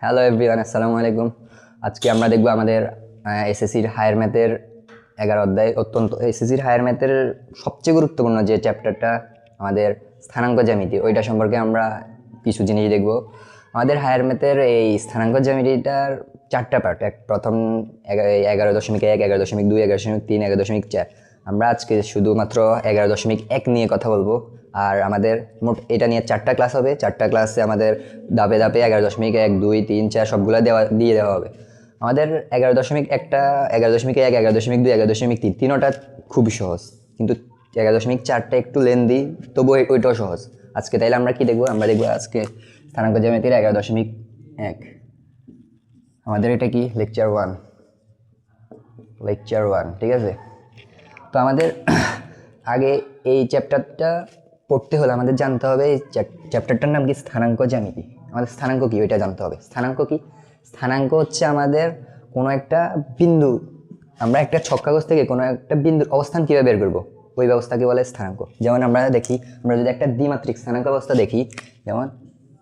Hello everyone আসসালামু আলাইকুম। আজকে আমরা দেখব আমাদের এসএসসির হায়ার ম্যাথের এগারো অধ্যায় অত্যন্ত এসএসসির হায়ার ম্যাথের সবচেয়ে গুরুত্বপূর্ণ যে চ্যাপ্টারটা আমাদের স্থানাঙ্ক জ্যামিতি, ওইটা সম্পর্কে আমরা কিছু জিনিস দেখব। আমাদের হায়ার ম্যাথের এই স্থানাঙ্ক জ্যামিতিটার চারটা পার্ট এক প্রথম এগা- এগারো দশমিক এক, এগারো দশমিক দুই, এগারো দশমিক তিন, এগারো দশমিক চার। আমরা আজকে শুধুমাত্র এগারো দশমিক এক নিয়ে কথা বলব। আর আমাদের মোট এটা নিয়ে চারটা ক্লাস হবে। চারটা ক্লাসে আমাদের দাপে ধাপে এগারো দশমিক এক, দুই, তিন, চার সবগুলো দেওয়া, দিয়ে দেওয়া হবে। আমাদের এগারো দশমিক একটা, এগারো দশমিক এক, এগারো দশমিক দুই, এগারো দশমিক তিন, তিনোটা খুবই সহজ। কিন্তু এগারো দশমিক চারটা একটু লেন্দি তবু ওইটাও সহজ। আজকে তাইলে আমরা কি দেখব? আমরা দেখব আজকে স্থানাঙ্ক জ্যামিতির এগারো দশমিক এক। আমাদের এটা কি? Lecture one. লেকচার ওয়ান, ঠিক আছে? তো আমাদের আগে এই চ্যাপ্টারটা পড়তে হলে আমাদের জানতে হবে এই চ্যাপ্টারটার নাম কি? স্থানাঙ্ক জ্যামিতি। আমাদের স্থানাঙ্ক কি? ওইটা জানতে হবে। স্থানাঙ্ক কি? স্থানাঙ্ক হচ্ছে আমাদের কোনো একটা বিন্দু, আমরা একটা ছক কাগজ থেকে কোনো একটা বিন্দুর অবস্থান কীভাবে বের করব? ওই ব্যবস্থাকে বলে? স্থানাঙ্ক। যেমন আমরা দেখি, আমরা যদি একটা দ্বিমাত্রিক স্থানাঙ্ক অবস্থা দেখি, যেমন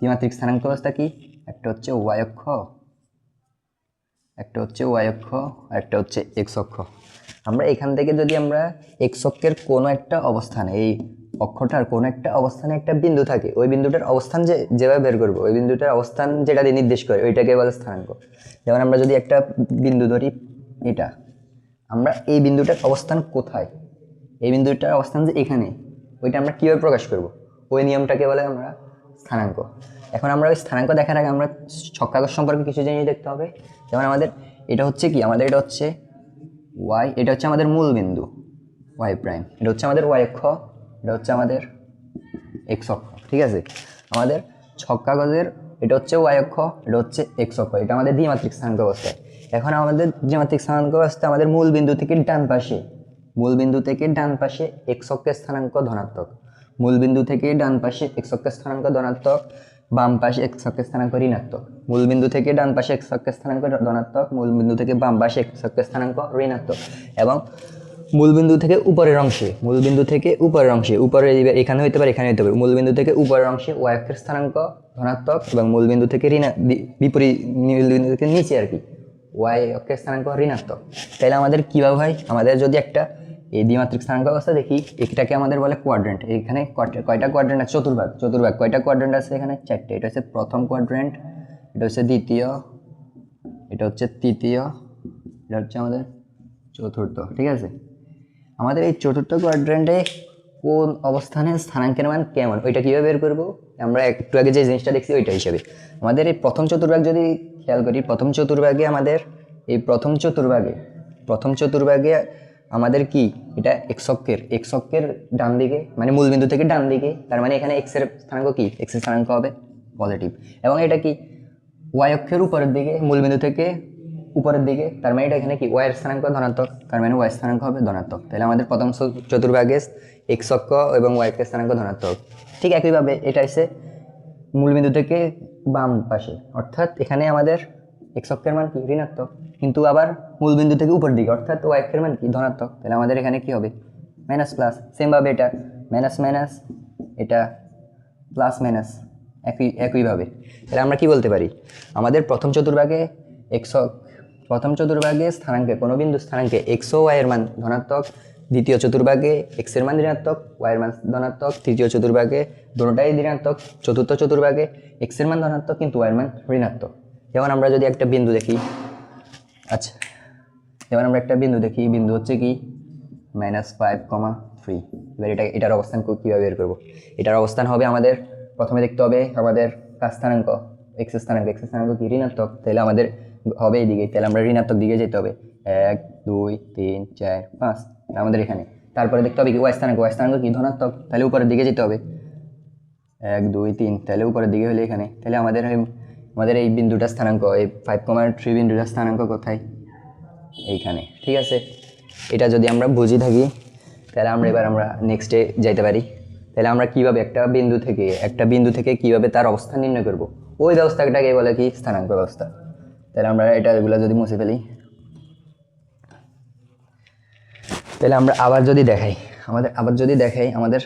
দ্বিমাত্রিক স্থানাঙ্ক অবস্থা কি? একটা হচ্ছে ওয়াই অক্ষ, একটা হচ্ছে ওয়াই অক্ষ, আর একটা হচ্ছে এক্স অক্ষ। আমরা এখান থেকে যদি আমরা এক্স অক্ষের কোনো একটা অবস্থানে, এই অক্ষটার কোনো একটা অবস্থানে একটা বিন্দু থাকে, ওই বিন্দুটার অবস্থান যে, যেভাবে বের করব, ওই বিন্দুটার অবস্থান যেটা দিয়ে নির্দেশ করে, ওইটাকে বলে স্থানাঙ্ক। যেমন আমরা যদি একটা বিন্দু ধরি এটা, আমরা এই বিন্দুটার অবস্থান কোথায়? এই বিন্দুটার অবস্থান যে এখানে, ওইটা আমরা কীভাবে প্রকাশ করব? ওই নিয়মটাকে বলে আমরা স্থানাঙ্ক। এখন আমরা ওই স্থানাঙ্ক দেখার আগে আমরা ছক কাগজ সম্পর্কে কিছু জিনিস দেখতে হবে। যেমন আমাদের, এটা হচ্ছে কি? আমাদের এটা হচ্ছে ওয়াই এটা হচ্ছে আমাদের মূল বিন্দু ওয়াই প্রাইম এটা হচ্ছে আমাদের ওয়াই অক্ষ, এটা হচ্ছে আমাদের এক্স অক্ষ, ঠিক আছে? আমাদের ছক কাগজের, এটা হচ্ছে ওয়াই অক্ষ, এটা হচ্ছে এক্স অক্ষ, এটা আমাদের দ্বিমাত্রিক স্থানাঙ্ক অবস্থায়। এখন আমাদের দ্বিমাত্রিক স্থানাঙ্ক অবস্থায় আমাদের মূল বিন্দু থেকে ডান পাশে। মূল বিন্দু থেকে ডান পাশে এক্স অক্ষের স্থানাঙ্ক ধনাত্মক। মূল বিন্দু থেকে ডান পাশে এক্স অক্ষের স্থানাঙ্ক ধনাত্মক, বাম পাশে এক্স অক্ষের স্থানাঙ্ক ঋণাত্মক। মূল বিন্দু থেকে ডান পাশে এক্স অক্ষের স্থানাঙ্ক ধনাত্মক মূল বিন্দু থেকে বাম পাশে এক্স অক্ষের স্থানাঙ্ক ঋণাত্মক এবং মূলবিন্দু থেকে উপরের অংশে, মূলবিন্দু থেকে উপরের অংশে উপরে এখানে হইতে পারে, এখানে হইতে পারে, মূলবিন্দু থেকে উপরের অংশে ওয়াই অক্ষের স্থানাঙ্ক ধনাত্মক এবং মূলবিন্দু থেকে ঋণা বিপরীত মূলবিন্দু থেকে নিচে আর কি ওয়াই অক্ষের স্থানাঙ্ক ঋণাত্মক। তাহলে আমাদের কীভাবে হয়? আমাদের যদি একটা এই দ্বিমাত্রিক স্থানাঙ্ক অবস্থা দেখি, এটাকে আমাদের বলে কোয়াড্রেন্ট এখানে কয়টা কোয়াড্রেন্ট আছে? চতুর্ভাগ। চতুর্ভাগ কয়টা কোয়াড্রেন্ট আছে এখানে? চারটে। এটা হচ্ছে প্রথম কোয়াড্রেন্ট এটা হচ্ছে দ্বিতীয়, এটা হচ্ছে তৃতীয়, এটা হচ্ছে আমাদের চতুর্থ, ঠিক আছে? আমাদের এই চতুর্থ কোয়াড্রেন্টে কোন অবস্থানে স্থানাঙ্কের মান কেমন? ওইটা কীভাবে বের করব? আমরা একটু আগে যে জিনিসটা দেখছি ওইটা হিসাবে। আমাদের এই প্রথম চতুর্ভাগ যদি খেয়াল করি, প্রথম চতুর্ভাগে আমাদের, এই প্রথম চতুর্ভাগে প্রথম চতুর্ভাগে আমাদের কি? এটা এক্সকের এক্সকের ডান দিকে মানে মূলবিন্দু থেকে ডান দিকে, তার মানে এখানে এক্সের স্থানাঙ্ক কি? এক্সের স্থানাঙ্ক হবে পজিটিভ এবং এটা কি? ওয়াই অক্ষের উপরের দিকে মূলবিন্দু থেকে উপরের দিকে, তার মানে এটা এখানে কি? ওয়াইয়ের স্থানাঙ্ক ধনাত্মক, তার মানে ওয়াই স্থানাঙ্ক হবে ধনাত্মক। তাহলে আমাদের প্রথম চতুর্ভাগে এক্স অক্ষ এবং ওয়াই অক্ষের স্থানাঙ্ক ধনাত্মক। ঠিক একইভাবে এটা এসে মূলবিন্দু থেকে বাম পাশে। অর্থাৎ এখানে আমাদের এক্স অক্ষের মান কি? ঋণাত্মক। কিন্তু আবার মূলবিন্দু থেকে উপর দিকে, অর্থাৎ ওয়াই অক্ষের মান কি? ধনাত্মক। তাহলে আমাদের এখানে কি হবে? মাইনাস প্লাস সেমভাবে এটা। মাইনাস মাইনাস এটা প্লাস মাইনাস একই, একইভাবে। তাহলে আমরা কি বলতে পারি? আমাদের প্রথম চতুর্ভাগে এক্স প্রথম চতুর্ভাগে স্থানাঙ্কে, কোনো বিন্দু স্থানাঙ্কে এক্স ও ওয়াইয়ের মান ধনাত্মক, দ্বিতীয় চতুর্ভাগে এক্সের মান ঋণাত্মক ওয়াইয়ের মান ধনাত্মক, তৃতীয় চতুর্ভাগে দুটোটাই ঋণাত্মক, চতুর্থ চতুর্ভাগে এক্সের মান ধনাত্মক কিন্তু ওয়াইয়ের মান ঋণাত্মক। যেমন আমরা যদি একটা বিন্দু দেখি আচ্ছা যেমন আমরা একটা বিন্দু দেখি বিন্দু হচ্ছে কি? মাইনাস ফাইভ কমা থ্রি এবার এটা, এটার অবস্থান কীভাবে বের করব? এটার অবস্থান হবে আমাদের প্রথমে দেখতে হবে আমাদের কাজ স্থানাঙ্ক? এক্স স্থানাঙ্ক। এক্স স্থানাঙ্ক কি? ঋণাত্মক। তাহলে আমাদের হবে এইদিকে। তাহলে আমরা ঋণাত্মক দিকে যেতে হবে। এক, দুই, তিন, চার, পাঁচ। আমাদের এখানে। তারপরে দেখতে হবে কি? ওয়াই স্থানাঙ্ক। ওয়াই স্থানাঙ্ক কি? ধনাত্মক। তাহলে উপরের দিকে যেতে হবে। এক, দুই, তিন। তাহলে উপরের দিকে হলে এখানে। তাহলে আমাদের আমাদের এই বিন্দুটা স্থানাঙ্ক, এই ফাইভ কমার থ্রি বিন্দুটা স্থানাঙ্ক কোথায়? এইখানে। ঠিক আছে? এটা যদি আমরা বুঝি থাকি, তাহলে আমরা এবার আমরা নেক্সটে যাইতে পারি। তাহলে আমরা কীভাবে একটা বিন্দু থেকে, একটা বিন্দু থেকে কীভাবে তার অবস্থান নির্ণয় করব? ওই ব্যবস্থাটাকে বলে কি? স্থানাঙ্ক ব্যবস্থা। তাহলে আমরা এটা এগুলো যদি মুছে ফেলি। তাহলে আমরা আবার যদি দেখাই, আমাদের আবার যদি দেখাই আমাদের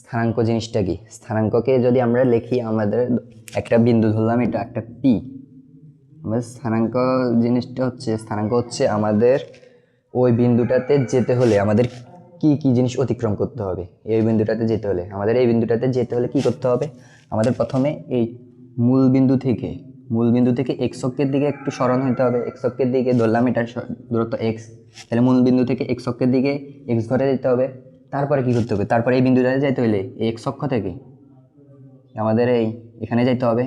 স্থানাঙ্ক জিনিসটা কি? স্থানাঙ্ককে যদি আমরা লিখি আমাদের একটা বিন্দু ধরলাম, এটা একটা পি আমাদের স্থানাঙ্ক জিনিসটা হচ্ছে, স্থানাঙ্ক হচ্ছে আমাদের ওই বিন্দুটাতে যেতে হলে আমাদের কি কি জিনিস অতিক্রম করতে হবে? এই বিন্দুটাতে যেতে হলে। আমাদের এই বিন্দুটাতে যেতে হলে কি করতে হবে? আমাদের প্রথমে এই মূল বিন্দু থেকে, মূল বিন্দু থেকে এক্স অক্ষের দিকে একটু স্মরণ হতে হবে। এক্স অক্ষের দিকে ধরলাম এটার দূরত্ব এক্স তাহলে মূল বিন্দু থেকে এক্স অক্ষের দিকে এক্স ঘরে যেতে হবে। তারপরে কি করতে হবে? তারপরে এই বিন্দুটাতে যেতে হলে এই এক্স অক্ষ থেকে আমাদের এই এখানে যেতে হবে।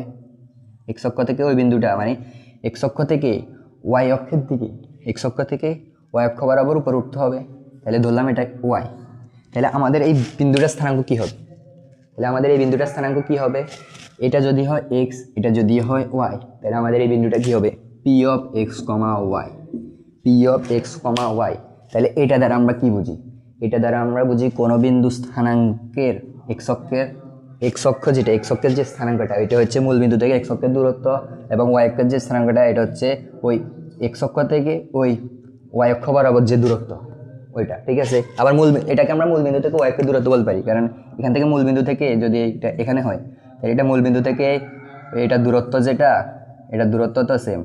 এক্স অক্ষ থেকে ওই বিন্দুটা মানে এক্স অক্ষ থেকে ওয়াই অক্ষের দিকে এক্স অক্ষ থেকে ওয়াই অক্ষ বরাবর উপর উঠতে হবে। তাহলে ধরলাম এটা ওয়াই তাহলে আমাদের এই বিন্দুটার স্থানাঙ্ক কী হবে? তাহলে আমাদের এই বিন্দুটার স্থানাঙ্ক কী হবে? এটা যদি হয় এক্স এটা যদি হয় ওয়াই তাহলে আমাদের এই বিন্দুটা কী হবে? P of X comma Y P of X comma Y তাহলে এটা দ্বারা আমরা কি বুঝি? এটা দ্বারা আমরা বুঝি কোনো বিন্দু স্থানাঙ্কের এক্স অক্ষের এক্স অক্ষ যেটা এক্স অক্ষের যে স্থানাঙ্কটা, এটা হচ্ছে মূল বিন্দু থেকে এক্স অক্ষের দূরত্ব এবং ওয়াই অক্ষের যে স্থানাঙ্কটা, এটা হচ্ছে ওই এক্স অক্ষ থেকে ওই ওয়াই অক্ষ বরাবর যে দূরত্ব। ওইটা, ঠিক আছে? আবার মূল এটাকে আমরা মূল বিন্দু থেকে ওয়াই অক্ষের দূরত্ব বলতে পারি, কারণ এখান থেকে মূল বিন্দু থেকে যদি এটা এখানে হয়, তাহলে এটা মূল বিন্দু থেকে এটা দূরত্ব যেটা, এটা দূরত্ব তো সেম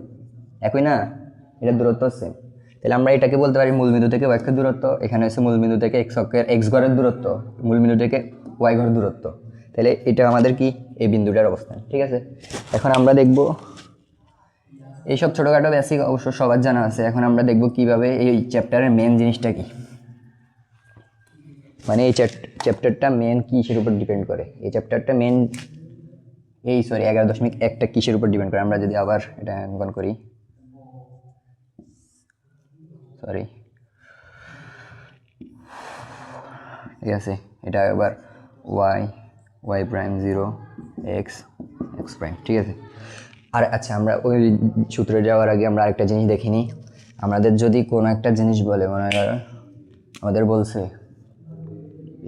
একই না? এটা দূরত্ব সেম তাহলে আমরা এটাকে বলতে পারি মূল বিন্দু থেকে ওয়াই অক্ষের দূরত্ব, এখানে হচ্ছে মূল বিন্দু থেকে এক্স অক্ষের এক্স ঘরের দূরত্ব, মূল বিন্দু থেকে ওয়াই ঘরের দূরত্ব। তাহলে এটা আমাদের কি? এই বিন্দুটার অবস্থান, ঠিক আছে? এখন আমরা দেখব এইসব ছোটোখাটো বেসিক অবশ্য সবার জানা আছে। এখন আমরা দেখব কীভাবে এই চ্যাপ্টারের মেন জিনিসটা কি। মানে এই চ্যাপ্টারটা মেন কিসের উপর ডিপেন্ড করে? এই চ্যাপ্টারটা মেন এই সরি এগারো দশমিক একটা কিসের উপর ডিপেন্ড করে? আমরা যদি আবার এটা অঙ্কন করি। সরি ঠিক আছে, এটা এবার Y Y prime zero X X prime ঠিক আছে? আর আচ্ছা আমরা ওই সূত্রে যাওয়ার আগে আমরা আরেকটা জিনিস দেখিনি আমাদের যদি কোনো একটা জিনিস বলে, মনে আমাদের বলছে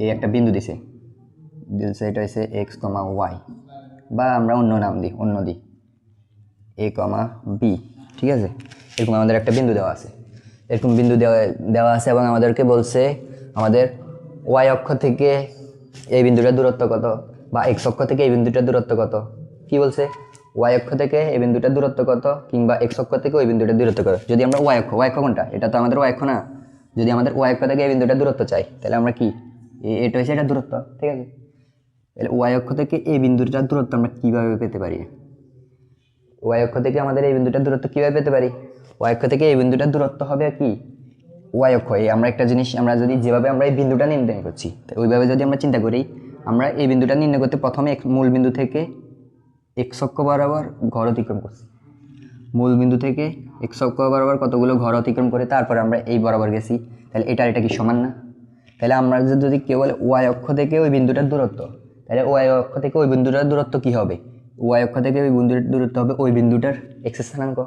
এই একটা বিন্দু দিছে। দিলছে এটা হচ্ছে এক্স কমা ওয়াই বা আমরা অন্য নাম দিই, অন্য দিই। এ কমা বি ঠিক আছে? এরকম আমাদের একটা বিন্দু দেওয়া আছে। এরকম বিন্দু দেওয়া দেওয়া আছে এবং আমাদেরকে বলছে আমাদের ওয়াই অক্ষ থেকে এই বিন্দুটার দূরত্ব কত বা এক্স অক্ষ থেকে এই বিন্দুটার দূরত্ব কত? কি বলছে? ওয়াই অক্ষ থেকে এই বিন্দুটার দূরত্ব কত কিংবা এক্স অক্ষ থেকে ওই বিন্দুটার দূরত্ব কত? যদি আমরা ওয়াই অক্ষ ওয়াই অক্ষ কোনটা? এটা তো আমাদের ওয়াই অক্ষ না। যদি আমাদের ওয়াই অক্ষ থেকে এই বিন্দুটার দূরত্ব চাই, তাহলে আমরা কি? এটা হচ্ছে এটা দূরত্ব, ঠিক আছে? তাহলে ওয়াই অক্ষ থেকে এই বিন্দুটার দূরত্ব আমরা কীভাবে পেতে পারি? ওয়াই অক্ষ থেকে আমাদের এই বিন্দুটার দূরত্ব কীভাবে পেতে পারি? ওয়াই অক্ষ থেকে এই বিন্দুটার দূরত্ব হবে কি? ওয়াই অক্ষ, এই আমরা একটা জিনিস, আমরা যদি যেভাবে আমরা এই বিন্দুটা নির্ণয় করছি ওইভাবে যদি আমরা চিন্তা করি, আমরা এই বিন্দুটা নির্ণয় করতে প্রথমে এক মূল বিন্দু থেকে এক্স অক্ষ বরাবর ঘর অতিক্রম করছি। মূল বিন্দু থেকে এক্স অক্ষ বরাবর কতগুলো ঘর অতিক্রম করে তারপর আমরা এই বরাবর গেছি। তাহলে এটা এটা কি সমান না? তাহলে আমরা যদি কেউ বলে ওয়াই অক্ষ থেকে ওই বিন্দুটার দূরত্ব, তাহলে ওয়াই অক্ষ থেকে ওই বিন্দুটার দূরত্ব কী হবে? ওয়াই অক্ষ থেকে ওই বিন্দুটার দূরত্ব হবে ওই বিন্দুটার এক্স স্থানাঙ্ক।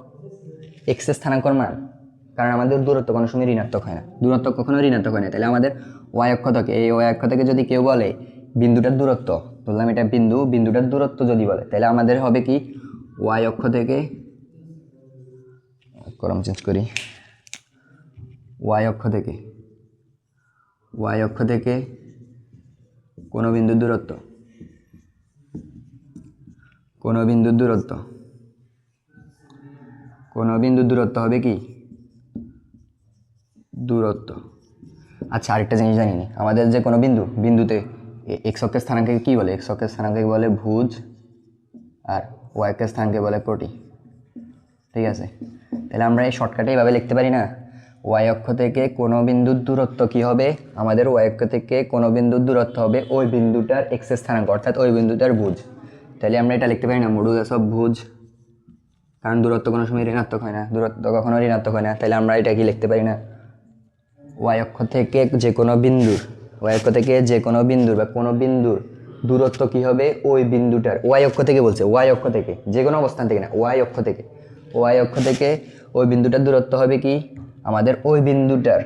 এক্স স্থানাঙ্কর মান। কারণ আমাদের দূরত্ব কোনো সময় ঋণাত্মক হয় না। দূরত্ব কখনো ঋণাত্মক হয় না। তাহলে আমাদের ওয়াই অক্ষ থেকে, এই ওয়াই অক্ষ থেকে যদি কেউ বলে বিন্দুটার দূরত্ব বললাম এটা বিন্দু, বিন্দুটার দূরত্ব যদি বলে, তাহলে আমাদের হবে কি? ওয়াই অক্ষ থেকে, কলম চেঞ্জ করি। ওয়াই অক্ষ থেকে ওয়াই অক্ষ থেকে কোনো বিন্দুর দূরত্ব। কোনো বিন্দুর দূরত্ব। কোনো বিন্দুর দূরত্ব হবে কি? দূরত্ব। আচ্ছা আরেকটা জিনিস জানি না। আমাদের যে কোনো বিন্দু, বিন্দুতে এক্স অক্ষের স্থানাঙ্কে কী বলে? এক্স অক্ষের স্থানাঙ্কে বলে ভুজ আর ওয়াই অক্ষের স্থানাঙ্কে বলে কোটি ঠিক আছে? তাহলে আমরা এই শর্টকাটে এইভাবে লিখতে পারি না? ওয়াই অক্ষ থেকে কোনো বিন্দুর দূরত্ব কি হবে? আমাদের ওয়াই অক্ষ থেকে কোনো বিন্দুর দূরত্ব হবে ওই বিন্দুটার এক্স স্থানাঙ্ক, অর্থাৎ ওই বিন্দুটার ভুজ তাহলে আমরা এটা লিখতে পারি না মডুলাস অফ ভুজ কারণ দূরত্ব কোনো সময় ঋণাত্মক হয় না, দূরত্ব কখনো ঋণাত্মক হয় না। তাহলে আমরা এটা কি লিখতে পারি না? ওয়াই অক্ষ থেকে যে কোনো বিন্দুর ওয়াই অক্ষ থেকে যে কোনো বিন্দুর বা কোনো বিন্দুর দূরত্ব কি হবে? ওই বিন্দুটার ওয়াই অক্ষ থেকে বলছে ওয়াই অক্ষ থেকে, যে কোনো অবস্থান থেকে না ওয়াই অক্ষ থেকে। ওয়াই অক্ষ থেকে ওই বিন্দুটার দূরত্ব হবে কি? আমাদের ওই বিন্দুটার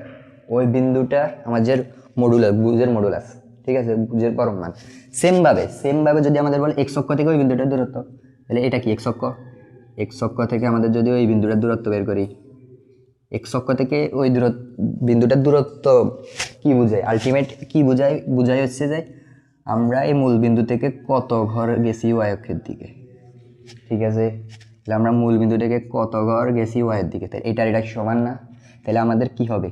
ওই বিন্দুটার আমাদের মডুলাস বুঝের মডুলাস ঠিক আছে? বুঝের পরম মান। সেমভাবে সেমভাবে যদি আমাদের বলে এক্স অক্ষ থেকে ওই বিন্দুটার দূরত্ব, তাহলে এটা কি এক্স অক্ষ? এক্স অক্ষ থেকে আমাদের যদি ওই বিন্দুটার দূরত্ব বের করি এক্স অক্ষ থেকে ওই দূরত্ব বিন্দুটার দূরত্ব কি বোঝায়? আলটিমেট কি বোঝায়? বোঝায় হচ্ছে যে আমরা এই মূল বিন্দু থেকে কত ঘর গেছি ওয়াই অক্ষের দিকে। ঠিক আছে? তাহলে আমরা মূল বিন্দু থেকে কত ঘর গেছি ওয়াইয়ের দিকে। তাহলে এটার এটা সমান না? তাহলে আমাদের কি হবে?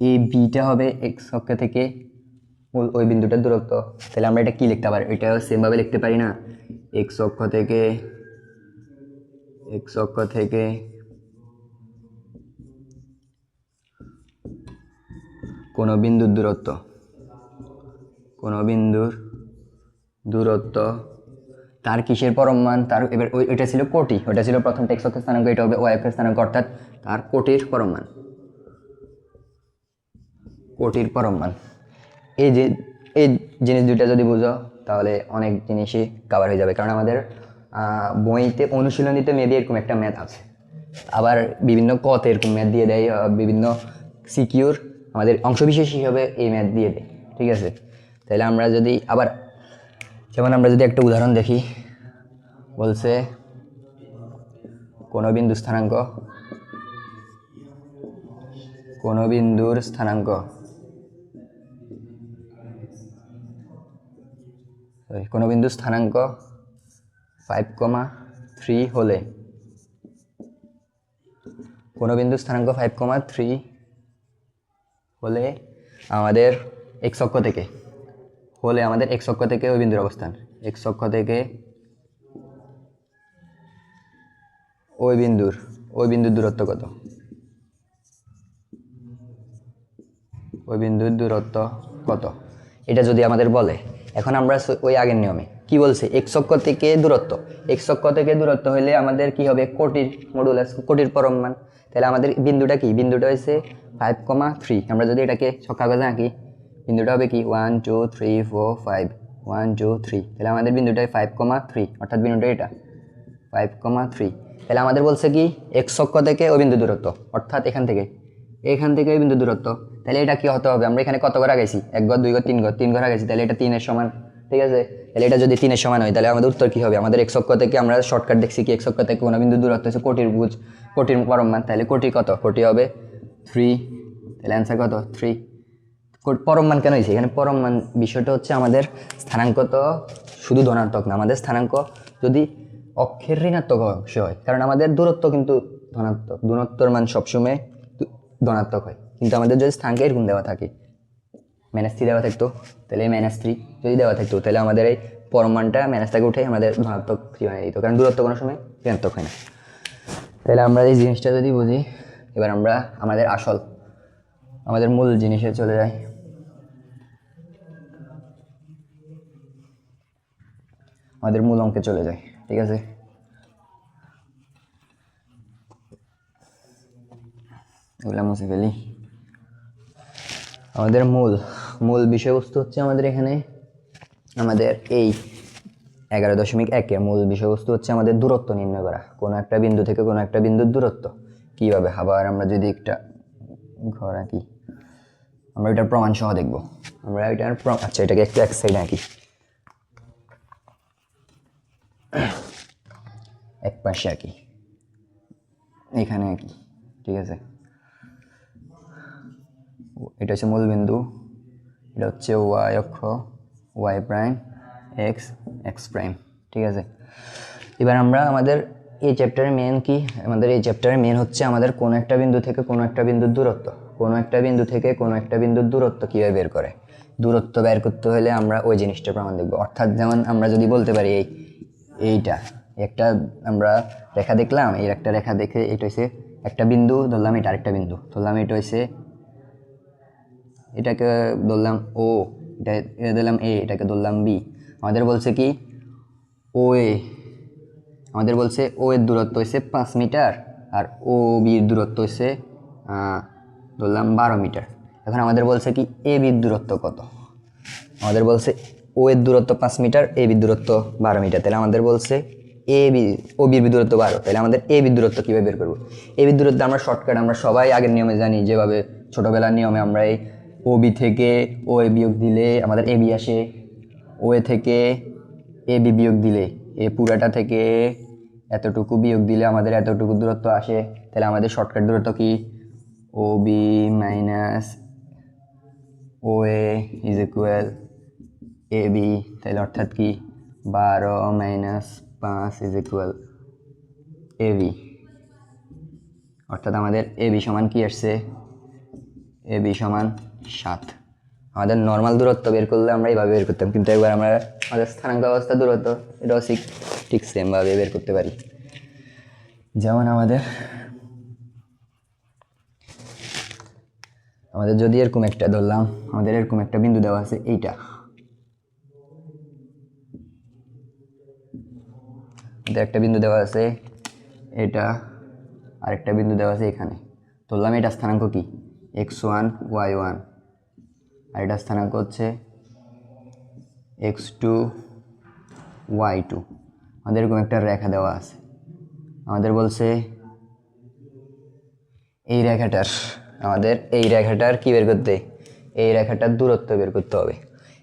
এ বিটা হবে এক্স অক্ষ থেকে ওই- বিন্দুটার দূরত্ব। তাহলে আমরা এটা কি লিখতে পারি? এটা সেমভাবে লিখতে পারি না। এক্স অক্ষ থেকে এক্স অক্ষ থেকে, কোনো বিন্দুর দূরত্ব। কোনো বিন্দুর দূরত্ব। তার কিসের পরম মান? তার, এবার ওই, ওইটা ছিল কোটি। ওটা ছিল প্রথম টেক্স অক্ষের স্থানাঙ্ক, এটা হবে ওয়াই অক্ষের স্থানাঙ্ক, অর্থাৎ তার কোটির পরম মান। কোটির পরম মান এই যে, এই জিনিস দুইটা যদি বুঝো, তাহলে অনেক জিনিসই কভার হয়ে যাবে। কারণ আমাদের বইতে অনুশীলনীতে মেয়েদি এরকম একটা ম্যাথ আছে। আবার বিভিন্ন কতে এরকম ম্যাথ দিয়ে দেয় বিভিন্ন সিকিউর আমাদের অংশবিশেষ হিসাবে এই ম্যাথ দিয়ে দেয়। ঠিক আছে? তাহলে আমরা যদি আবার, যেমন আমরা যদি একটা উদাহরণ দেখি, বলছে কোনো বিন্দু স্থানাঙ্ক, কোনো বিন্দুর স্থানাঙ্ক sorry, কোনো বিন্দু স্থানাঙ্ক ফাইভ কমা থ্রি হলে কোনো বিন্দু স্থানাঙ্ক ফাইভ কমা থ্রি হলে আমাদের এক্স অক্ষ থেকে হলে আমাদের এক্স অক্ষ থেকে ওই বিন্দুর অবস্থান এক্স অক্ষ থেকে ওই বিন্দুর ওই বিন্দুর দূরত্ব কত? ওই বিন্দুর দূরত্ব কত? এটা যদি আমাদের বলে এখন আমরা ওই আগের নিয়মে। কি বলছে? এক্স অক্ষ থেকে দূরত্ব। এক্স অক্ষ থেকে দূরত্ব হলে আমাদের কি হবে? কোটির মডুল মডুলাস কোটির পরম মান। তাহলে আমাদের বিন্দুটা কি? বিন্দুটা হয়েছে ফাইভ কমা থ্রি আমরা যদি এটাকে ছক্কা কাজে আঁকি, বিন্দুটা হবে কি? One two three four five one two three তাহলে আমাদের বিন্দুটা ফাইভ কমা থ্রি অর্থাৎ বিন্দুটা এটা। ফাইভ কমা থ্রি তাহলে আমাদের বলছে কি? এক্স অক্ষ থেকে ও বিন্দু দূরত্ব। অর্থাৎ এখান থেকে। এখান থেকে ওই বিন্দু দূরত্ব। তাহলে এটা কি হতে হবে? আমরা এখানে কত ঘর আগাইছি? এক ঘর, দুই ঘর, তিন ঘর তিন ঘর আগাইছি। তাহলে এটা তিনের সমান, ঠিক আছে? তাহলে এটা যদি তিনের সমান হয়, তাহলে আমাদের উত্তর কি হবে? আমাদের এক্স অক্ষ থেকে আমরা শর্টকাট দেখছি কি? এক অক্ষ থেকে কোনো বিন্দু দূরত্ব হচ্ছে কোটির বুঝ, কোটির পরম মান তাহলে কোটি কত? কোটি হবে থ্রি তাহলে অ্যান্সার কত? থ্রি পরম মান কেন হয়েছে? এখানে পরম মান বিষয়টা হচ্ছে আমাদের স্থানাঙ্ক তো শুধু ধনাত্মক না, আমাদের স্থানাঙ্ক যদি অক্ষের ঋণাত্মক অংশ হয়, কারণ আমাদের দূরত্ব কিন্তু ধনাত্মক। দূরত্বর মান সবসময় ধনাত্মক হয়। কিন্তু আমাদের যদি স্থানকে এরকম দেওয়া থাকে মাইনাস থ্রি দেওয়া থাকতো, তাহলে মাইনাস থ্রি যদি দেওয়া থাকতো, তাহলে আমাদের এই পরম মানটা মাইনাস থেকে উঠে আমাদের ধনাত্মক থ্রি বানিয়ে দিত। কারণ দূরত্ব কোনো সময় ঋণাত্মক হয় না। তাহলে আমরা এই জিনিসটা যদি বুঝি, এবার আমরা আমাদের আসল, আমাদের মূল জিনিসে চলে যাই। আমাদের মূল অঙ্কে চলে যায় ঠিক আছে? এগুলো মুছে ফেলি। আমাদের মূল মূল বিষয়বস্তু হচ্ছে আমাদের এখানে আমাদের এই এগারো দশমিক একে মূল বিষয়বস্তু হচ্ছে আমাদের দূরত্ব নির্ণয় করা। কোনো একটা বিন্দু থেকে কোনো একটা বিন্দুর দূরত্ব। কীভাবে? আবার আমরা যদি একটা ঘর আঁকি, আমরা এটার প্রমাণ সহ দেখব। আমরা এটার আচ্ছা এটাকে একটু এক সাইড আঁকি। এক পাশে আঁকি। এখানে আঁকি, ঠিক আছে? এটা হচ্ছে মূল বিন্দু এটা হচ্ছে ওয়াই অক্ষ Y prime X X prime ঠিক আছে? এবার আমরা আমাদের এই চ্যাপ্টারের মেন কি? আমাদের এই চ্যাপ্টারের মেন হচ্ছে আমাদের কোনো একটা বিন্দু থেকে কোনো একটা বিন্দুর দূরত্ব। কোনো একটা বিন্দু থেকে কোনো একটা বিন্দুর দূরত্ব কীভাবে বের করে? দূরত্ব বের করতে হলে আমরা ওই জিনিসটা প্রমাণ দেখব। অর্থাৎ যেমন আমরা যদি বলতে পারি এই, এইটা, একটা আমরা রেখা দেখলাম, এই একটা রেখা দেখে এটা হচ্ছে একটা বিন্দু, ধরলাম এটা আরেকটা বিন্দু। ধরলাম এটা হচ্ছে এটাকে ধরলাম ও এটা এটা দিলাম এ এটাকে ধরলাম বি আমাদের বলছে কি? ও এ আমাদের বলছে ও এর দূরত্ব হচ্ছে পাঁচ মিটার আর ও বির দূরত্ব হচ্ছে ধরলাম বারো মিটার। এখন আমাদের বলছে কি এ বির দূরত্ব কত? আমাদের বলছে ও এর দূরত্ব পাঁচ মিটার এ বির দূরত্ব বারো মিটার। তাহলে আমাদের বলছে এ বি ও বির দূরত্ব বারো। তাহলে আমাদের এ বির দূরত্ব কীভাবে বের করব? এ বির দূরত্ব আমরা শর্টকাট আমরা সবাই আগের নিয়মে জানি, যেভাবে ছোটোবেলার নিয়মে আমরা এই ও বি থেকে ও এ বিয়োগ দিলে আমাদের এ বি আসে। ও এ থেকে এ বি বিয়োগ দিলে এ পুরাটা থেকে এতটুকু বিয়োগ দিলে আমাদের এতটুকু দূরত্ব আসে। তাহলে আমাদের শর্টকাট দূরত্ব কি? O B minus O A is equal A B তাহলে অর্থাৎ কি? বারো মাইনাস পাঁচ ইজ ইকুয়াল এ বি অর্থাৎ আমাদের এ বি সমান কি আসছে? এ বি সমান সাত। আমাদের নর্মাল দূরত্ব বের করলে আমরা এইভাবে বের করতাম, কিন্তু একবার আমরা আমাদের স্থানাঙ্ক অবস্থা দূরত্ব এটাও ঠিক ঠিক সেমভাবে বের করতে পারি। যেমন আমাদের আমাদের যদি এরকম একটা ধরলাম, আমাদের এরকম একটা বিন্দু দেওয়া আছে এইটা। আমাদের একটা বিন্দু দেওয়া আছে এটা আর একটা বিন্দু দেওয়া আছে এখানে। ধরলাম এটা স্থানাঙ্ক কি? এক্স ওয়ান ওয়াই ওয়ান আর এটা স্থানাঙ্ক হচ্ছে এক্স টু ওয়াই টু। আমাদের এরকম একটা রেখা দেওয়া আছে। আমাদের বলছে এই রেখাটার, আমাদের এই রেখাটার কি বের করতে? এই রেখাটার দূরত্ব বের করতে হবে।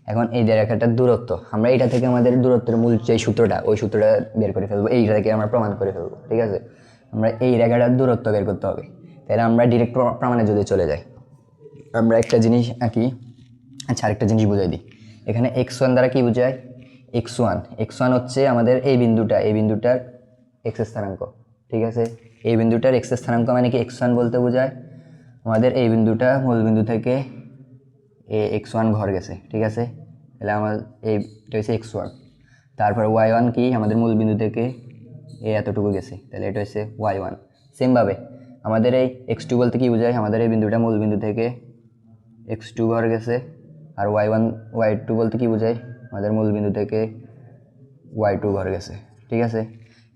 এখন এই যে রেখাটার দূরত্ব, আমরা এটা থেকে আমাদের দূরত্বের মূল যে সূত্রটা, ওই সূত্রটা বের করে ফেলব। এইটা থেকে আমরা প্রমাণ করে ফেলব, ঠিক আছে? আমরা এই রেখাটার দূরত্ব বের করতে হবে। তাহলে আমরা ডিরেক্ট প্রমাণে যদি চলে যাই, আমরা একটা জিনিস আঁকি। আচ্ছা আরেকটা জিনিস বুঝাই দিই। এখানে এক্স ওয়ান দ্বারা কী বোঝায়? এক্স ওয়ান এক্স ওয়ান হচ্ছে আমাদের এই বিন্দুটা, এই বিন্দুটার এক্স স্থানাঙ্ক, ঠিক আছে? এই বিন্দুটার এক্স স্থানাঙ্ক মানে কি এক্স ওয়ান বলতে বোঝায়? আমাদের এই বিন্দুটা মূল বিন্দু থেকে এ এক্স ওয়ান ঘর গেছে, ঠিক আছে? তাহলে আমার এইটা হচ্ছে এক্স ওয়ান তারপর ওয়াই ওয়ান কি? আমাদের মূল বিন্দু থেকে এ এতটুকু গেছে, তাহলে এটা হচ্ছে ওয়াই ওয়ান সেমভাবে আমাদের এই এক্স টু বলতে কি বোঝায়? আমাদের এই বিন্দুটা মূল বিন্দু থেকে এক্স টু ঘর গেছে আর ওয়াই ওয়ান ওয়াই টু বলতে কী বোঝায়? আমাদের মূল বিন্দু থেকে ওয়াই টু ঘর গেছে, ঠিক আছে?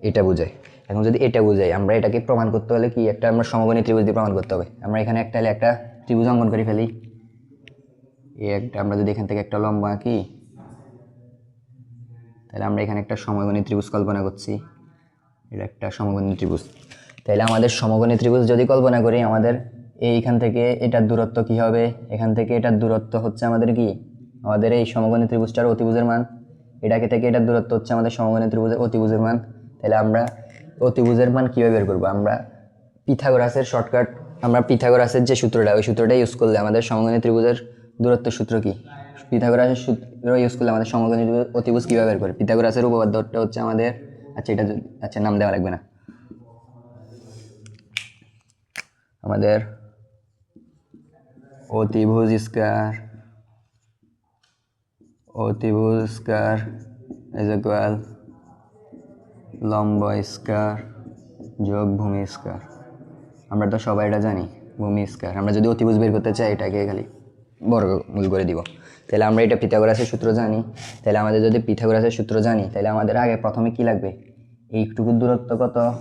এটা বোঝায়। এখন যদি এটা বোঝাই আমরা এটাকে প্রমাণ করতে হলে কি? একটা আমরা সমগণী ত্রিভুজ দিয়ে প্রমাণ করতে হবে। আমরা এখানে একটা হলে একটা ত্রিভুজ অঙ্কন করে ফেলি। এই একটা, আমরা যদি এখান থেকে একটা লম্বা আঁকি, তাহলে আমরা এখানে একটা সমগণী ত্রিভুজ কল্পনা করছি। এটা একটা সমগণী ত্রিভুজ। তাহলে আমাদের সমগণী ত্রিভুজ যদি কল্পনা করি, আমাদের এইখান থেকে এটার দূরত্ব কি হবে? এখান থেকে এটার দূরত্ব হচ্ছে আমাদের কি? আমাদের এই সমগণী ত্রিভুজটার অতিভুজের মান। এটাকে থেকে এটার দূরত্ব হচ্ছে আমাদের সমগণী ত্রিভুজের অতিভুজের মান। তাহলে আমরা অতিভুজের মান কীভাবে বের করব? আমরা পিথাগোরাসের শর্টকাট, আমরা পিথাগোরাসের যে সূত্রটা, ওই সূত্রটা ইউজ করলে আমাদের সমগণী ত্রিভুজের দূরত্ব সূত্র কি? পিথাগোরাসের সূত্র ইউজ করলে আমাদের সমগণী অতিভুজ কীভাবে বের করে পিথাগোরাসের উপপাদ্যটা হচ্ছে আমাদের আচ্ছা এটা আচ্ছা নাম দেওয়া লাগবে না। আমাদের অতিভুজ স্কয়ার অতিভুজ স্কয়ার ইজ ইকুয়াল লম্ব স্কয়ার যোগ ভূমি স্কয়ার। আমরা তো সবাই এটা জানি, ভূমি স্কয়ার। আমরা যদি অতিভুজ বের করতে চাই, এটাকে খালি বর্গমূল করে দিব। তাহলে আমরা এটা পিথাগোরাসের সূত্র জানি। তাহলে আমাদের যদি পিথাগোরাসের সূত্র জানি, তাহলে আমাদের আগে প্রথমে কি লাগবে? এইটুকুর দূরত্ব কত?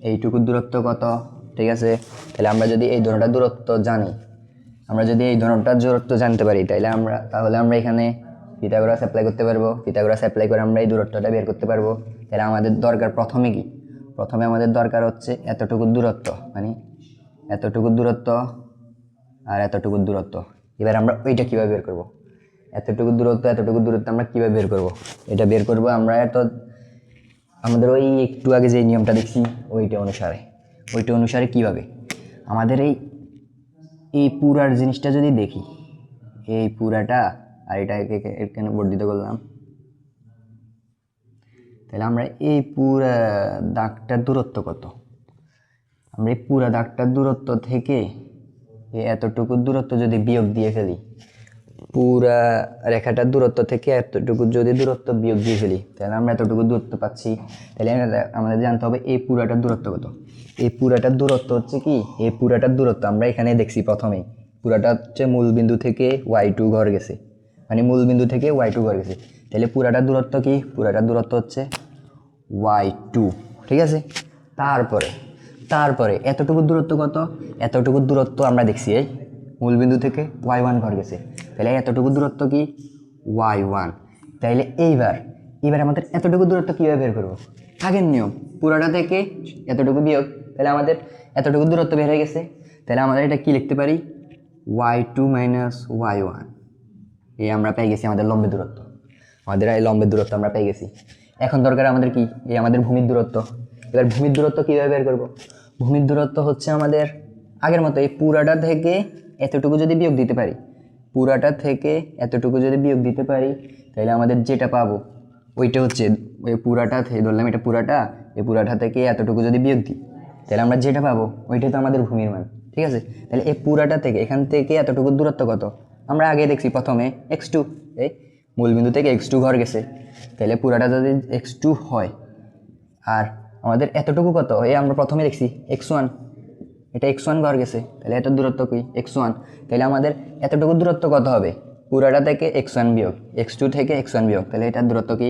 এইটুকুর দূরত্ব কত? ঠিক আছে? তাহলে আমরা যদি এই ধরনটার দূরত্ব জানি আমরা যদি এই ধরনটার দূরত্ব জানতে পারি তাহলে আমরা তাহলে আমরা এখানে পিথাগোরাস অ্যাপ্লাই করতে পারব। পিথাগোরাস অ্যাপ্লাই করে আমরা এই দূরত্বটা বের করতে পারব। তাহলে আমাদের দরকার প্রথমে কি? প্রথমে আমাদের দরকার হচ্ছে এতটুকু দূরত্ব মানে এতটুকু দূরত্ব আর এতটুকু দূরত্ব। এবার আমরা ওইটা কীভাবে বের করব? এতটুকু দূরত্ব এতটুকু দূরত্ব আমরা কীভাবে বের করব? এটা বের করব আমরা এত, আমাদের ওই একটু আগে যে নিয়মটা দেখছি, ওইটা অনুসারে। ওইটা অনুসারে কীভাবে? আমাদের এই এই পুরার জিনিসটা যদি দেখি, এই পুরাটা আর এটাকে এখানে বর্ধিত করলাম? তাহলে আমরা এই পুরা দাগটার দূরত্ব কত? আমরা এই পুরা দাগটার দূরত্ব থেকে এতটুকু দূরত্ব যদি বিয়োগ দিয়ে ফেলি, পুরা রেখাটার দূরত্ব থেকে এতটুকু যদি দূরত্ব বিয়োগ দিয়ে ফেলি, তাহলে আমরা এতটুকু দূরত্ব পাচ্ছি। তাহলে আমাদের জানতে হবে এই পুরাটার দূরত্ব কত? এই পুরাটার দূরত্ব হচ্ছে কি? এই পুরাটার দূরত্ব আমরা এখানে দেখছি প্রথমেই। পুরাটা হচ্ছে মূল বিন্দু থেকে ওয়াই টু ঘর গেছে। মানে মূল বিন্দু থেকে ওয়াই টু ঘর গেছে। তাহলে পুরাটার দূরত্ব কি? পুরাটার দূরত্ব হচ্ছে ওয়াই টু ঠিক আছে? তারপরে তারপরে এতটুকু দূরত্ব কত? এতটুকু দূরত্ব আমরা দেখছি এই মূলবিন্দু থেকে ওয়াই ওয়ান ঘর গেছে। তাহলে এতটুকু দূরত্ব কি? ওয়াই ওয়ান তাইলে এইবার এবার আমাদের এতটুকু দূরত্ব কীভাবে বের করব? আগের নিয়ম পুরোটা থেকে এতটুকু বিয়োগ, তাহলে আমাদের এতটুকু দূরত্ব বের হয়ে গেছে। তাহলে আমাদের এটা কি লিখতে পারি? Y two minus Y one এই আমরা পেয়ে গেছি আমাদের লম্বের দূরত্ব। আমাদের এই লম্বের দূরত্ব আমরা পেয়ে গেছি। এখন দরকার আমাদের কি? এই আমাদের ভূমির দূরত্ব। এবার ভূমির দূরত্ব কীভাবে বের করব? ভূমির দূরত্ব হচ্ছে আমাদের আগের মতো এই পুরাটা থেকে এতটুকু যদি বিয়োগ দিতে পারি, পুরাটা থেকে এতটুকু যদি বিয়োগ দিতে পারি, তাহলে আমাদের যেটা পাবো ওইটা হচ্ছে, ওই পুরাটা থেকে ধরলাম এটা পুরাটা, এই পুরাটা থেকে এতটুকু যদি বিয়োগ দিই, তাহলে আমরা যেটা পাবো, ওইটাই তো আমাদের ভূমির মান, ঠিক আছে? তাহলে এই পুরাটা থেকে, এখান থেকে এতটুকু দূরত্ব কত? আমরা আগে দেখছি প্রথমে এক্স টু এই মূলবিন্দু থেকে এক্স টু ঘর গেছে। তাহলে পুরাটা যদি এক্স টু হয়, আর আমাদের এতটুকু কত? এই আমরা প্রথমে দেখছি এক্স ওয়ান এটা এক্স ওয়ান ঘর গেছে, তাহলে এত দূরত্ব কি এক্স ওয়ান তাহলে আমাদের এতটুকু দূরত্ব কত হবে? পুরাটা থেকে এক্স ওয়ান বিয়োগ এক্স টু থেকে এক্স ওয়ান বিয়োগ, তাহলে এটার দূরত্ব কি?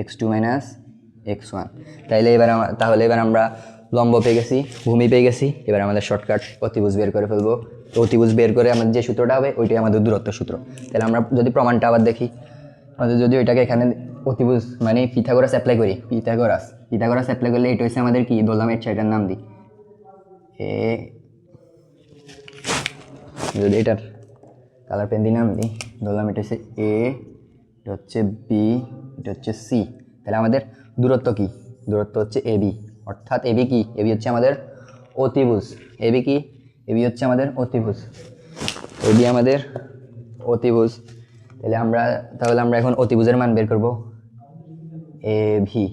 X two minus X one. তাহলে এবার তাহলে এবার আমরা লম্ব পেয়ে গেছি, ভূমি পেয়ে গেছি, এবার আমাদের শর্টকাট অতিভুজ বের করে ফেলব। তো অতিভুজ বের করে আমাদের যে সূত্রটা হবে, ওইটাই আমাদের দূরত্ব সূত্র। তাহলে আমরা যদি প্রমাণটা আবার দেখি, আমাদের যদি ওইটাকে এখানে অতিভুজ মানে পিথাগোরাস অ্যাপ্লাই করি, পিথাগোরাস পিথাগোরাস অ্যাপ্লাই করলে এটা হচ্ছে আমাদের কি? ধরলাম এর সাইডের নাম দিই। এ, যদি এটার কালার পেন দিয়ে নাম দিই ধরলাম এটা হচ্ছে এ এটা হচ্ছে বি এটা হচ্ছে সি তাহলে আমাদের দূরত্ব কি? দূরত্ব হচ্ছে এ বি অর্থাৎ এবি কি? এবি হচ্ছে আমাদের অতিভুজ। এবি কি? এবি হচ্ছে আমাদের অতিভুজ। এবি আমাদের অতিভুজ। তাহলে আমরা তাহলে আমরা এখন অতিভুজের মান বের করব। এ ভি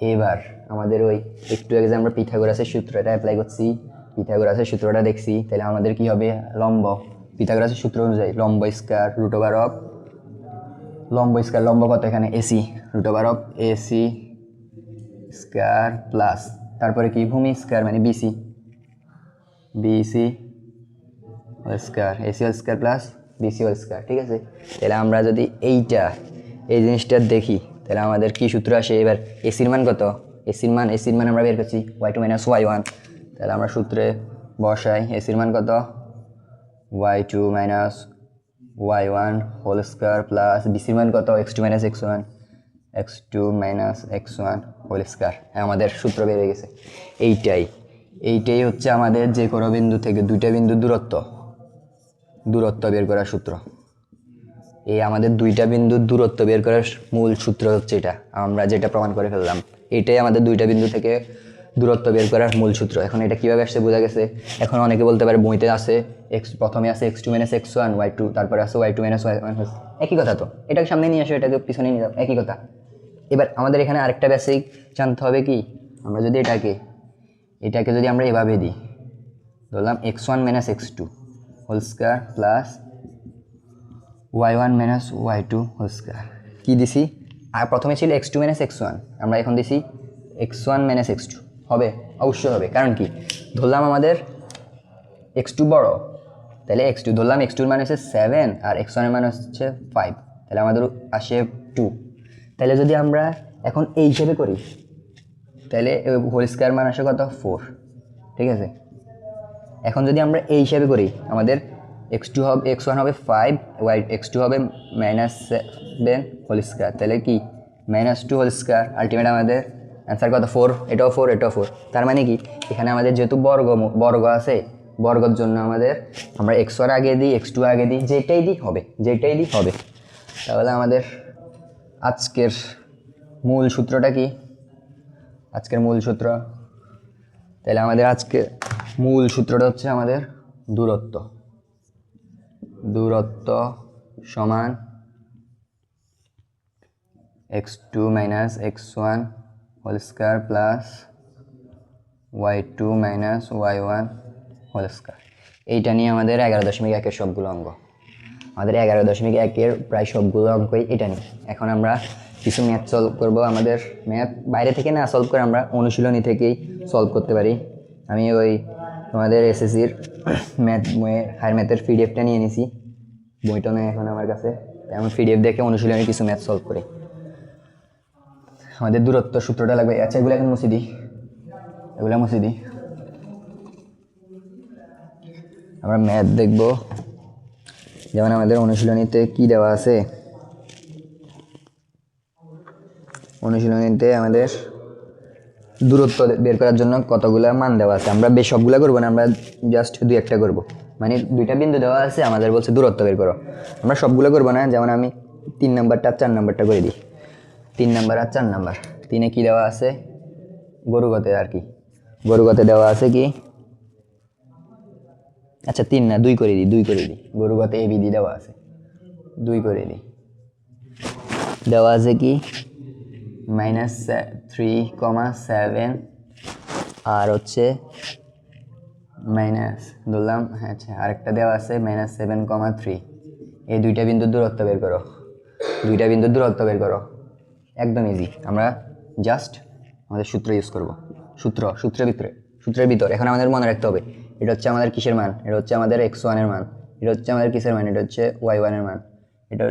এবার আমাদের ওই একটু আগে যে আমরা পিথাগোরাসের সূত্রটা অ্যাপ্লাই করছি, পিথাগোরাসের সূত্রটা দেখছি, তাহলে আমাদের কি হবে? লম্ব। পিথাগোরাসের সূত্র অনুযায়ী লম্ব স্কয়ার রুট ওভার অফ লম্ব স্কয়ার, লম্ব কত এখানে? AC root over of AC square plus তারপরে কি? ভূমি স্কয়ার মানে BC BC whole square AC whole square plus BC whole square ঠিক আছে? তাহলে আমরা যদি এইটা, এই জিনিসটা দেখি, তাহলে আমাদের কি সূত্র আসে? এবার এসির মান কত? এসির মান এসির মান আমরা বের করছি Y two minus Y one তাহলে আমরা সূত্রে বসাই এসির মান কত? Y two minus Y one whole square plus বিসির মান কত? X two minus X one X two minus X one whole square আমাদের সূত্র বেরিয়ে গেছে। এইটাই। এইটাই হচ্ছে আমাদের যে কোনো বিন্দু থেকে দুইটা বিন্দু দূরত্ব। দূরত্ব বের করার সূত্র। এই আমাদের দুইটা বিন্দুর দূরত্ব বের করার মূল সূত্র হচ্ছে এটা। আমরা যেটা প্রমাণ করে ফেললাম, এটাই আমাদের দুইটা বিন্দু থেকে দূরত্ব বের করার মূল সূত্র। এখন এটা কীভাবে আসছে বোঝা গেছে। এখন অনেকে বলতে পারে বইতে আছে এক্স প্রথমে আছে X two minus X one Y two তারপরে আছে Y two minus Y one একই কথা তো। এটাকে সামনে নিয়ে আসো, এটাকে পিছনে নিয়ে যাও, একই কথা। এবার আমাদের এখানে আরেকটা বেসিক জানতে হবে কি? আমরা যদি এটাকে এটাকে যদি আমরা এভাবে দিই, ধরলাম X one minus X two whole square plus Y one minus Y two whole square কী দিছি? আর প্রথমে ছিল X two minus X one আমরা এখন দিছি X one minus X two হবে, অবশ্যই হবে। কারণ কি? ধরলাম আমাদের এক্স টু বড়। তাহলে এক্স টু ধরলাম এক্স টুর মান হচ্ছে সেভেন আর এক্স ওয়ানের মান হচ্ছে ফাইভ তাহলে আমাদের আসে টু তাহলে যদি আমরা এখন এই হিসেবে করি, তাহলে হোল স্কোয়ার মান আসে কত? ফোর ঠিক আছে? এখন যদি আমরা এই হিসাবে করি, আমাদের এক্স টু হবে এক্স ওয়ান হবে ফাইভ ওয়াই এক্স টু হবে মাইনাস সেভেন হোল স্কোয়ার তাহলে কি? Minus two whole square ultimate আমাদের অ্যান্সার কত ফোর এটাও ফোর এটাও ফোর তার মানে কি? এখানে আমাদের যেহেতু বর্গ বর্গ আছে, বর্গর জন্য আমাদের আমরা এক্স ওয়ান আগে দিই এক্স টু আগে দিই, যেটাই দিই হবে, যেটাই দিই হবে। তাহলে আমাদের আজকের মূল সূত্রটা কি? আজকের মূল সূত্র? তাহলে আমাদের আজকে মূল সূত্রটা হচ্ছে আমাদের দূরত্ব। দূরত্ব সমান X two minus X one whole square plus Y two minus Y one whole square এইটা নিয়ে আমাদের এগারো দশমিক একের সবগুলো অঙ্ক। আমাদের এগারো দশমিক একের প্রায় সবগুলো অঙ্কই এটা নিয়ে। এখন আমরা কিছু ম্যাথ সলভ করব। আমাদের ম্যাথ বাইরে থেকে না সলভ করে আমরা অনুশীলনী থেকেই সলভ করতে পারি। আমি ওই তোমাদের এসএসসির ম্যাথ বইয়ের হায়ার ম্যাথের পিডিএফটা নিয়ে নিছি। বইটা নেই এখন আমার কাছে। আমি পিডিএফ দেখে অনুশীলনী কিছু ম্যাথ সলভ করি। আমাদের দূরত্ব সূত্রটা লাগবে আচ্ছা এগুলো এখন মুছে দিই। এগুলো মুছে আমরা ম্যাথ দেখব। যেমন আমাদের অনুশীলনীতে কি দেওয়া আছে? অনুশীলনীতে আমাদের দূরত্ব বের করার জন্য কতগুলো মান দেওয়া আছে। আমরা বেশ সবগুলো করব না, আমরা জাস্ট দুই একটা করব। মানে দুইটা বিন্দু দেওয়া আছে, আমাদের বলছে দূরত্ব বের করো। আমরা সবগুলো করব না, যেমন আমি তিন নাম্বারটা, চার নাম্বারটা করে দিই। তিন নাম্বার আর চার নাম্বার। তিনে কি দেওয়া আছে? গরুগতে আর কি। গরুগতে দেওয়া আছে কি? আচ্ছা তিন না, দুই করে দিই, দুই করে দিই। গরুগতে এ বিধি দেওয়া আছে। দুই করে দিই। দেওয়া আছে কি? Minus three comma seven. আর হচ্ছে মাইনাস, ধরলাম হ্যাঁ আচ্ছা আরেকটা দেওয়া আছে, মাইনাস সেভেন কমা থ্রি। এই দুইটা বিন্দুর দূরত্ব বের করো। দুইটা বিন্দুর দূরত্ব বের করো। একদম ইজি আমরা জাস্ট আমাদের সূত্র ইউজ করব। সূত্র, সূত্রের ভিতরে, সূত্রের ভিতর। এখন আমাদের মনে রাখতে হবে, এটা হচ্ছে আমাদের কিসের মান? এটা হচ্ছে আমাদের এক্স ওয়ানের মান। এটা হচ্ছে আমাদের কিসের মান? এটা হচ্ছে ওয়াই ওয়ানের মান।